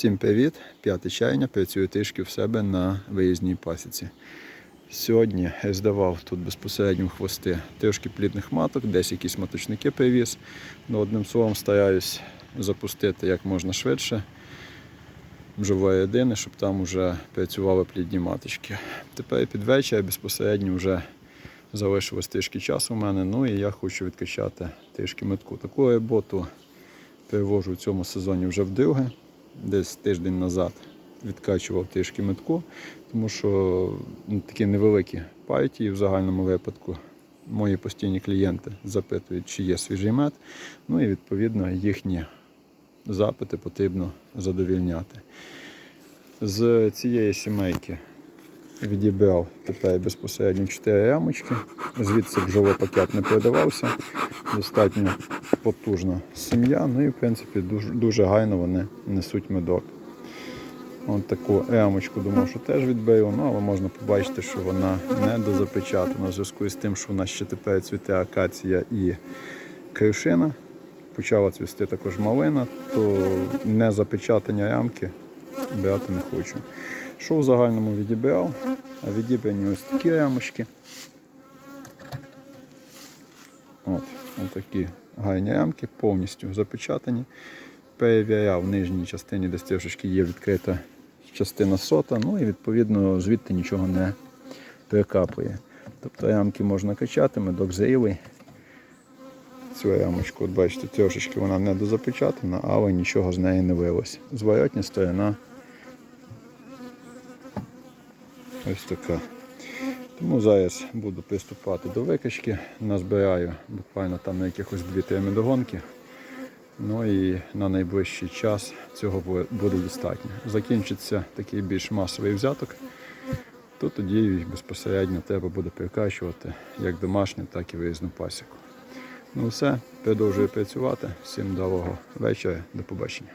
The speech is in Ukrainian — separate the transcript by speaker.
Speaker 1: Всім привіт! П'яте чайня, працюю трішки в себе на виїзній пасіці. Сьогодні я здавав тут безпосередньо хвости трішки плідних маток, десь якісь маточники привіз. Ну, одним словом, стараюсь запустити як можна швидше бджової єдине, щоб там вже працювали плідні маточки. Тепер під вечір безпосередньо вже залишилось трішки часу у мене, ну і я хочу відкачати трішки метку. Таку роботу перевожу в цьому сезоні вже вдруге. Десь тиждень назад відкачував трішки метку, тому що ну, такі невеликі партії в загальному випадку. Мої постійні клієнти запитують, чи є свіжий мед. Ну і відповідно їхні запити потрібно задовільняти. З цієї сімейки відібрав тепер безпосередньо 4 рамочки. Звідси бджолопакет не продавався. Достатньо потужна сім'я. Ну і в принципі дуже, дуже гарно вони несуть медок. Ось таку рамочку думав, що теж відберу, ну але можна побачити, що вона не дозапечатана в зв'язку з тим, що у нас ще тепер цвіте акація і кришина. Почала цвісти також малина, то не запечатання рамки брати не хочу. Що в загальному відібрав? А відібрані ось такі рамочки. От, такі гарні рамки, повністю запечатані. Перевіряв в нижній частині, де трішечки є відкрита частина сота, ну і відповідно звідти нічого не прикапує. Тобто рамки можна качати, медок зрілий. Цю рамочку, от бачите, трошечки вона не дозапечатана, але нічого з неї не вилось. Зворотня сторона ось така. Тому зараз буду приступати до викачки. Назбираю буквально там на якихось 2-3 медогонки. Ну і на найближчий час цього буде достатньо. Закінчиться такий більш масовий взяток, то тоді безпосередньо треба буде прикачувати як домашню, так і виїзну пасіку. Ну все, продовжую працювати. Всім доброго вечора, до побачення.